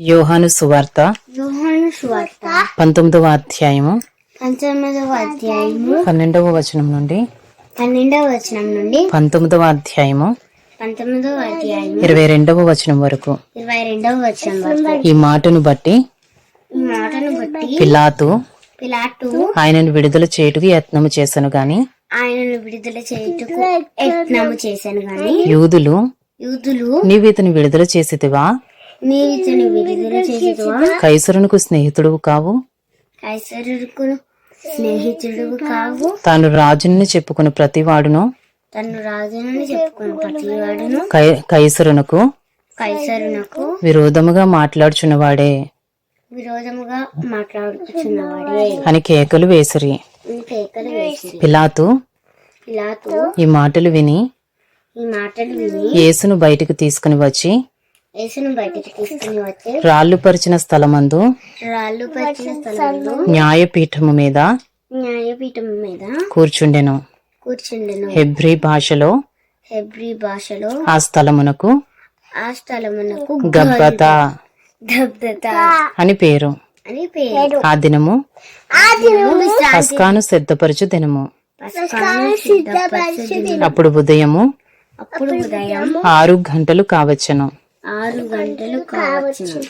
యోహాను సువార్త యోహాను సువార్త. పంతొమ్మిదవ అధ్యాయము పంతొమ్మిదవ అధ్యాయము. పన్నెండవ వచనం నుండి పన్నెండవ వచనం నుండి పంతొమ్మిదవ అధ్యాయము పంతొమ్మిదవ అధ్యాయము. ఇరవై రెండవ వచనం వరకు. ఇరవై రెండవ వచనం వరకు. ఈ మాటను బట్టి ఈ మాటను బట్టి పిలాతు పిలాటు ఆయనను విడుదల చేయుటకు యత్నము చేశాను గాని ఆయనను విడుదల చేయుటకు యత్నము చేశాను గాని యూదులు యూదులు నీవు ఇతని విడుదల చేసేదివా కైసరునకు స్నేహితుడు కావు. స్నేహితుడు కావు. తాను రాజుని చెప్పుకుని ప్రతివాడును. తను రాజునని చెప్పుకుని ప్రతివాడును. కై కైసరునకు కైసరునకు విరోధముగా మాట్లాడుచున్నవాడే. విరోధముగా మాట్లాడుతున్నవాడే అని కేకలు వేసిరి. పిలాతు పిలాతు ఈ మాటలు విని ఈ మాటలు విని యేసును బయటకు తీసుకుని వచ్చి రాళ్ళు పరిచిన స్థలమందు రాళ్ళు పరిచిన స్థలంలో న్యాయపీఠము మీద న్యాయపీఠం మీద కూర్చుండెను. కూర్చుండెను. హెబ్రీ భాషలో హెబ్రీ భాషలో ఆ స్థలమునకు ఆ స్థలమునకు గబ్బత దబ్దత అని పేరు. అని పేరు. ఆ దినము ఆ దినము పస్కాను సిద్ధపరచు దినము. అప్పుడు ఉదయము అప్పుడు ఉదయం ఆరు గంటలు కావచ్చును. ఆరు గంటలు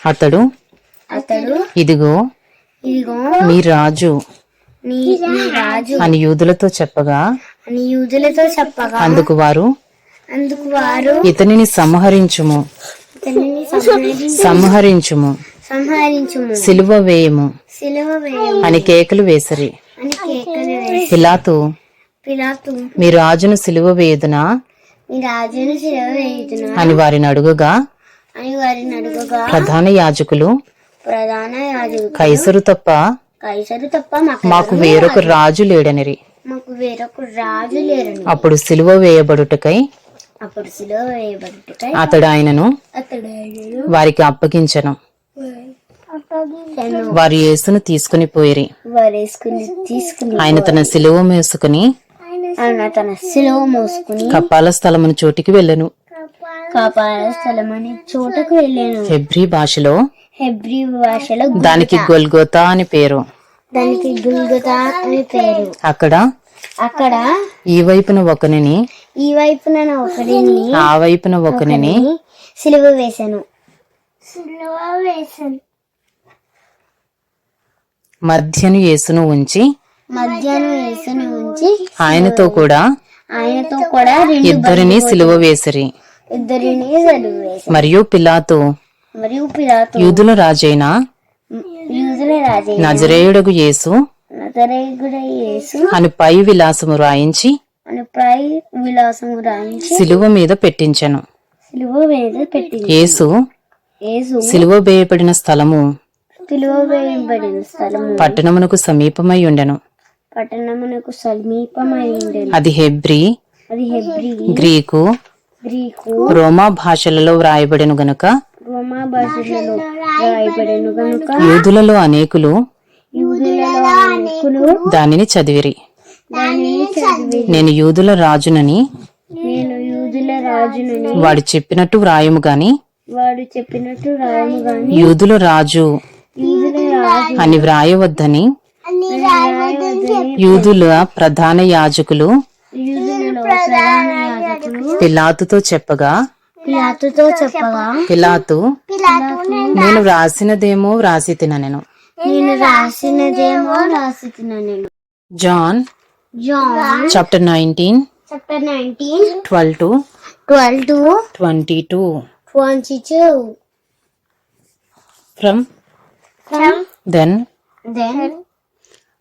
అతడు? అతడు? ఇదిగో ఇదిగో మీ రాజు. నీ నీ రాజు. అని యూదులతో చెప్పగా అని యూదులతో చెప్పగా అందుకు వారు? అందుకు వారు? ఇతనిని సంహరించుము. ఇతనిని సంహరించి సంహరించుము. సంహరించుము. సిలువ వేయము. సిలువ వేయము. అని కేకలు వేసిరి. అని కేకలు వేసి పిలాతు పిలాతు మీ రాజును సిలువ వేయుదునా? మీ రాజును సిలువ వేయుదును? అని వారిని అడుగగా అని వారిని అడుగగా ప్రధాన యాజకులు ప్రధాన యాజకుడు కైసరు తప్ప కైసరు తప్ప మాకు వేరొక రాజు లేడనిరి. మాకు వేరొక రాజు లేరని అప్పుడు సిలువ వేయబడుటకై అప్పుడు సిలువ వేయబడుటకై అతడు ఆయనను అతడు ఆయనను వారికి అప్పగించను. వారు యేసును తీసుకుని పోయిరి. ఆయన తన సిలువ మోసుకుని ఆయన తన సిలువ మోసుకుని కప్పాల స్థలమును చోటికి వెళ్ళను. కాపాడ స్థలం అనే చోటకు వెళ్ళాను. హెబ్రీ భాషలో హెబ్రీ భాషలో దానికి గొల్గోతా అని పేరు. దానికి గుల్గతా అని పేరు. అక్కడ అక్కడ ఈ వైపున ఒకనిని ఈ వైపున ఒకడిని ఆ వైపున ఒకనిని సిలువ వేశాను. సిలువ వేశాను. మధ్యను యేసును ఉంచి మధ్యాహ్నం వేసుని ఉంచి ఆయనతో కూడా ఆయనతో కూడా ఇద్దరిని సిలువ వేసిరి. ఇద్దరిని మరియు పిలాతు మరియు పిలాతు యూదుల రాజైన యూదుల రాజే నజరేయుడగు యేసు అని పై విలాసము రాయించి అని ప్రై విలాసము రాయించి సిలువ మీద పెట్టించెను. సిలువ మీద పెట్టింది యేసు యేసు సిలువ వేయబడిన స్థలము సిలువ వేయబడిన స్థలము పట్టణమునకు సమీపమై ఉండెను. పట్టణమునకు సమీపమై ఉండేది అది హెబ్రీ అది హెబ్రీ గ్రీకు గ్రీకు రోమా భాషలలో వ్రాయబడెను గనుక రోమా భాషలలో కనుక యూదులలో అనేకులు యూదులలో అనేకులు దానిని చదివిరి. దానిని నేను యూదుల రాజునని నేను యూదుల రాజునని వాడు చెప్పినట్టు వ్రాయము గాని వాడు చెప్పినట్టు గాని యూదుల రాజు యూదుల రాజు అని వ్రాయవద్దని రాయవద్దని యూదుల ప్రధాన యాజకులు యూదులలో ప్రధాన యాజకులు పిలాతుతో చెప్పగా పిలాతుతో చెప్పగా పిలాతు నేను వ్రాసినదేమో వ్రాసి తిననెను నేను రాసినదేమో రాసిన నేను. John John chapter nineteen chapter nineteen twelve to twelve to twenty two. Twenty two. From from then then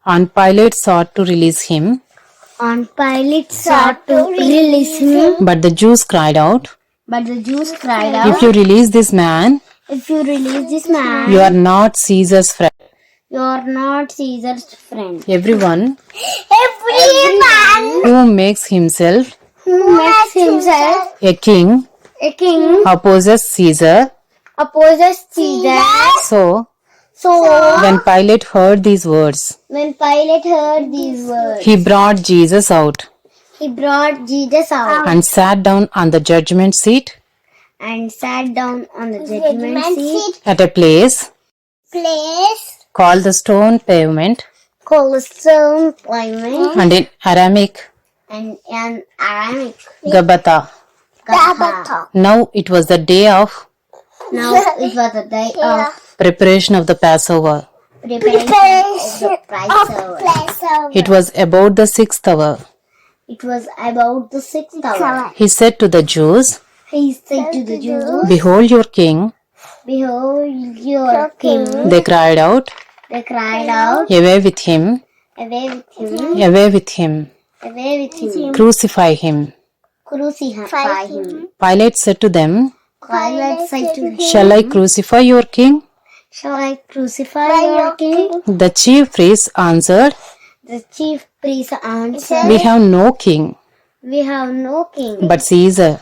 on Pilate sought to release him, on Pilate sought to release him, but the Jews cried out, but the Jews cried out. If you release this man, If you release this man, you are not Caesar's friend. you are not Caesar's friend. Everyone Everyone who makes himself who makes himself a king a king opposes Caesar. opposes Caesar. So, So, when Pilate heard these words, when Pilate heard these words, he brought Jesus out he brought Jesus out and sat down on the judgment seat and sat down on the judgment seat. at a place Place called the stone pavement called the stone pavement and in Aramaic and an Aramaic Gabata. Gabata. Now it was the day of Now it was the day of preparation of the Passover. preparation of the Passover. It was about the sixth hour. It was about the sixth hour. He said to the Jews, He said to the Jews, Behold your king. Behold your king. They cried out, They cried out, Away with him, Away with him, away with him, away with him, crucify him. crucify him. Pilate said to them, Pilate said to him, Shall I crucify your king? Shall I crucify your king? The chief priest answered, The chief priest answered, We have no king We have no king but Caesar.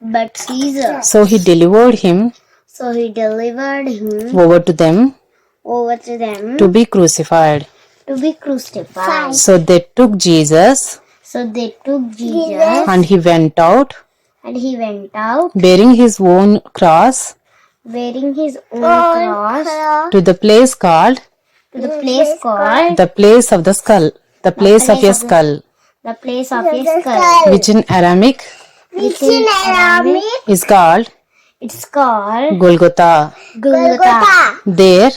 but Caesar. So he delivered him So he delivered him over to them over to them to be crucified. to be crucified. So they took Jesus So they took Jesus and he went out and he went out bearing his own cross wearing his own cross to the place called? To the place called. the place of the skull, the place of a skull, the place of his skull. which in Aramaic Which in Aramaic is called? It's called Golgotha. Golgotha. There.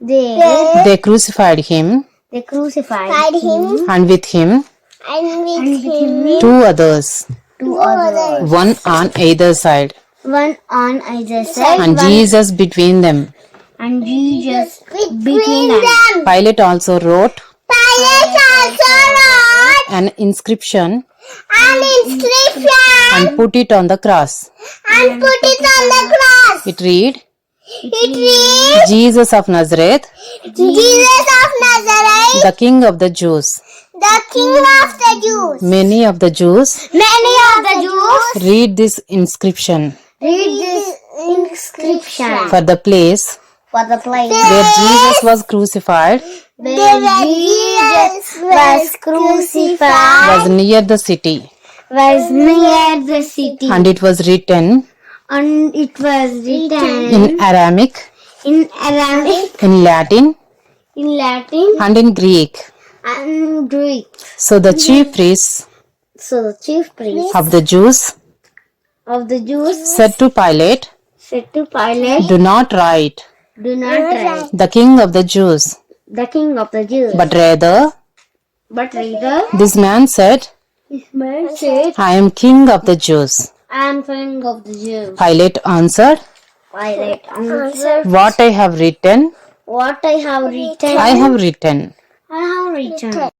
There. They crucified him. They crucified him. and with him? And with him. Two others, two others. one on either side, One on either side and one- Jesus between them. and Jesus between them. Pilate also wrote Pilate also wrote an inscription an inscription and put it on the cross. and put it on the cross. It read, It reads, Jesus of Nazareth, Jesus of Nazareth, the King of the Jews. the King of the Jews. Many of the Jews Many of the Jews read this inscription read this inscription. For the place for the place. where Jesus was crucified. Where Jesus was crucified. Was near the city, was near the city. And it was written and it was written in Aramaic, in Aramaic, in Latin, in Latin, and in Greek. and Greek. So the chief priests So the chief priest of the Jews of the Jews said to Pilate, said to Pilate, Do not write Do not write the King of the Jews, the king of the Jews, but rather but rather this man said, this man said, I am King of the Jews. I am king of the Jews. Pilate answered, Pilate answered, What I have written, What I have written, I have written. I have written.